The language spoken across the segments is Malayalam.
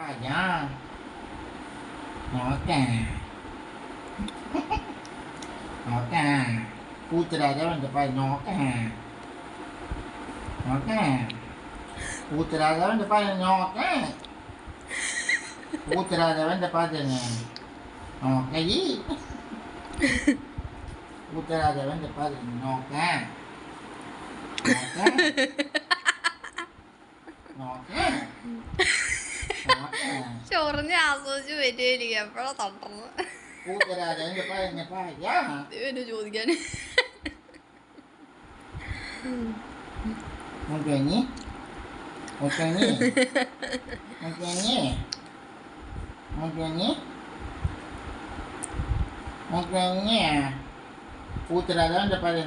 ป่าหญ้าหมอแก่หมอแก่พูดจะได้ได้มันจะไปหนอแก่หนอแก่พูดจะได้ได้มันจะไปหนอแก่พูดจะได้ได้มันจะไปจะไงหนอแก่ยี่พูดจะได้ได้มันจะไปหนอแก่หนอแก่ നോക്കാൻ ചൊറിഞ്ഞ് ആസ്വദിച്ച് പറ്റുമായിരിക്കും എപ്പോഴാ തട്ടുന്നത് കൂത്തുരാജാവിൻ്റെ പായ പായ എന്നെ ചോദിക്കാൻ Magani? Magani? Magani? Magani? Magani? Putra dalam depan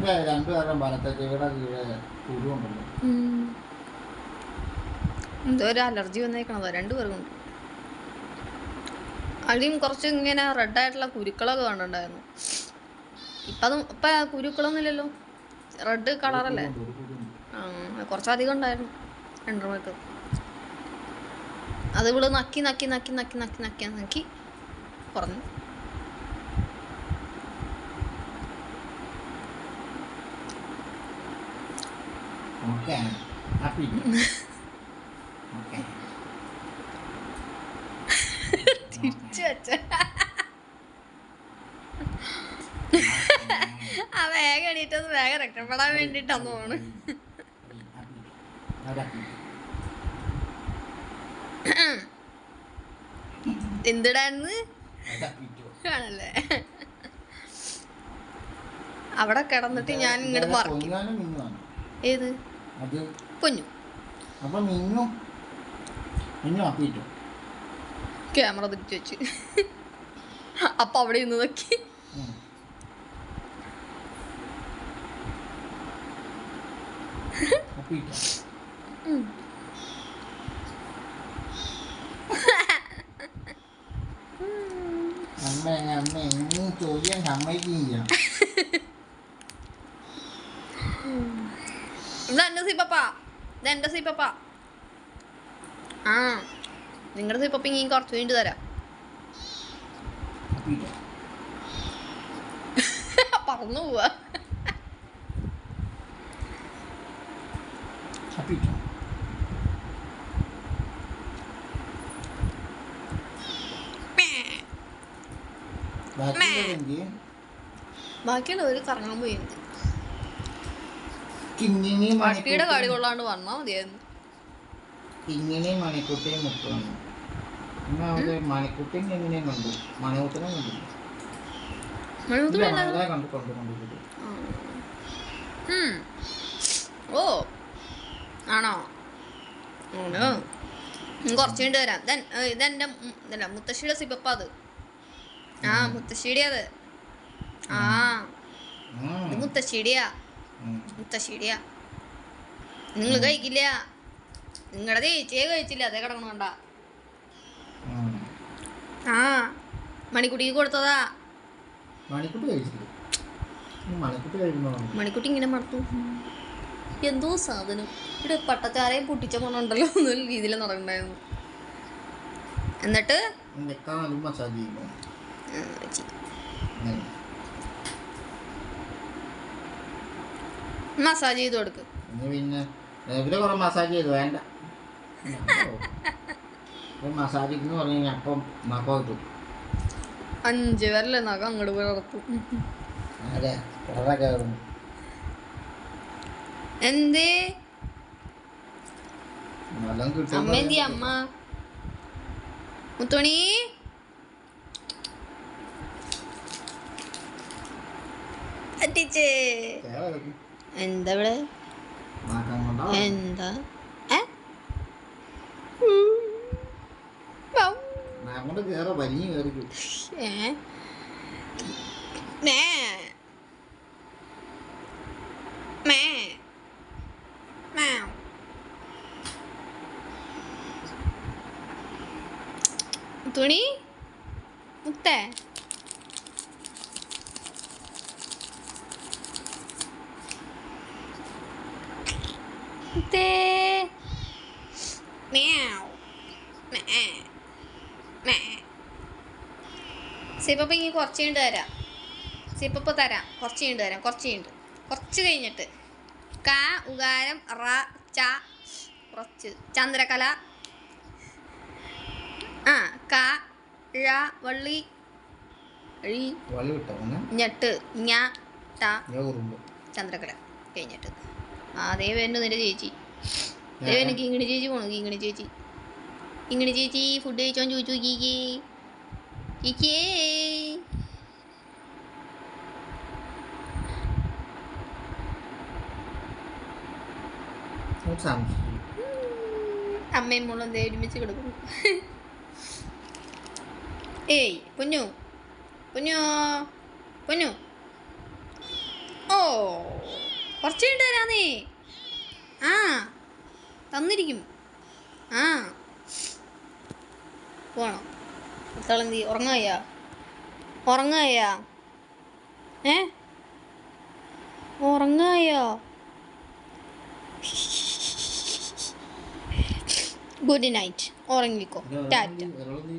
ini. ഇത് രണ്ടുപേരും വലത്തെ ഇവിടെ കുരുണ്ടല്ലോ എന്തോ ഒരു അലർജി വന്നേക്കണതോ രണ്ടുപേർക്കും അടിയും കുറച്ച് ഇങ്ങനെ റെഡായിട്ടുള്ള കുരുക്കളൊക്കെ കണ്ടുണ്ടായിരുന്നു ഇപ്പം അത് ഇപ്പം കുരുക്കളൊന്നുമില്ലല്ലോ റെഡ് കളറല്ലേ ആ കുറച്ചധികം ഉണ്ടായിരുന്നു രണ്ടു രണ്ടെണ്ണമൊക്കെ അത് ഇവൾ നക്കി നക്കി നക്കി നക്കി നക്കി നക്കി നക്കി കുറഞ്ഞു. Okay Happy. Okay. ആ വേഗം എണീറ്റത് വേഗം രക്ഷപ്പെടാൻ വേണ്ടിട്ടാന്ന് തോന്നുന്നു എന്തിടാന്ന് ആണല്ലേ അവിടെ കിടന്നിട്ട് ഞാൻ ഇങ്ങോട്ട് മറക്കും ഏത് അത് കുഞ്ഞു. അപ്പൊ മിന്നു മിന്നു അപ്പിട്ടു ക്യാമറ തിരിച്ചു വെച്ച്. അപ്പൊ അവിടെ ഇന്ന് നോക്കി. അമ്മ അമ്മ എന്നും ചോദ്യം സമ്മതിക്കില്ല ഇത് എന്റെ സീപ്പപ്പ ഇത് എന്റെ സീപ്പപ്പ ആ നിങ്ങളുടെ സീപ്പപ്പ ഇനി കുറച്ച് കഴിഞ്ഞിട്ട് തരാം. പറന്നു പോവാ. ബാക്കിയുള്ള ഒരു കറങ്ങാൻ പോയി. കിങ്ങിനി പട്ടിയുടെ കാടി കൊള്ളാണ്ട് വന്നാ മതിയായിരുന്നു. കിങ്ങിനി മണിക്കുട്ടിയും മുട്ടുവന്നു. അവർ മണിക്കുട്ടിയും കിങ്ങിനെയും കണ്ടു? മണിക്കുട്ടനും കണ്ടു. ഓ. ആണോ? ഉം, കുറച്ച് ഇതെന്റെ ഇതല്ല മുത്തശ്ശിയുടെ സിപ്പപ്പ അത്. ആ മുത്തശ്ശിയുടെ അത്. ആ. ഇത് മുത്തശ്ശിയുടെയാ. മുത്തശ്ശിയുടെയാ നിങ്ങൾ കഴിക്കില്ല. നിങ്ങളുടെ ചേച്ചിയെ കഴിച്ചില്ല. അതേ കിടക്കണ കണ്ട. ആ മണിക്കുട്ടിക്ക് കൊടുത്തതാ. മണിക്കുട്ടി ഇങ്ങനെ മറത്തു എന്തോ സാധനം. ഇവിടെ പട്ടച്ചാരയും പൊട്ടിച്ച മണ്ണുണ്ടല്ലോ എന്നൊരു രീതിയിൽ നടക്കണ്ടായിരുന്നു എന്നിട്ട്? എന്നിട്ട് മസാജ് ചെയ്യുന്നു ആ, ചി. അങ്ങനെ. മസാജ് ചെയ്ത് കൊടുക്ക്. പിന്നെ ഇവരെ കുറെ മസാജ് ചെയ്തു വേണ്ട. മസാജ് എന്ന് പറഞ്ഞു അപ്പം കിട്ടും അഞ്ച് പേരല്ലേ നഖം അങ്ങോട്ട് പുലർത്തു അതെ കയറുന്നു എന്തേ? അമ്മ എന്തി അമ്മ? മുത്തോണി അട്ടിച്ചേ എന്താ ഇവിടെ? എന്താ? തുണി? ഉം. വൗ. ഞാൻ കൊണ്ട് കയറ വലിയ കയറിക്കും ഏ മേ മേ മാവ്. തുണി മുത്തേ മുത്തേ Meow. മേ. മേ. സിപ്പപ്പ ഇനി കുറച്ച് കഴിഞ്ഞിട്ട് തരാം സിപ്പപ്പ തരാം. കുറച്ച് കഴിഞ്ഞിട്ട് തരാം കുറച്ച് കഴിഞ്ഞിട്ട്. കുറച്ച് കഴിഞ്ഞിട്ട് ക ഉകാരം റ ച കുറച്ച്. ചന്ദ്രകല. ആ ക ഴ വള്ളി ഞെട്ട് ഞ ട ചന്ദ്രകല. കഴിഞ്ഞിട്ട്. ആ അതേ വരുന്നു നിന്റെ ചേച്ചി. അതേ വരുന്നു കിങ്ങിണി ചേച്ചി പോണു കിങ്ങിണി ചേച്ചി. കിങ്ങിണി ചേച്ചി ഫുഡ് കഴിച്ചോ ചോദിച്ചു കീക്കേ. കീക്കേ ഒരു സംശയം. അമ്മയും മോളും എന്തേ ഒരുമിച്ച് കിടക്കുന്നു. ഏയ് പൊന്നു. പൊന്നു. പൊന്നു. ഓ. കുറച്ച് കഴിഞ്ഞിട്ട് തരാന്നേ ആ തന്നിരിക്കും. ആ. പോണോ. തളന്തി ഉറങ്ങായ്യാ ഉറങ്ങായ്യാ ഏ? ഉറങ്ങായോ ഗുഡ് നൈറ്റ് ഉറങ്ങിക്കോ. ടാറ്റ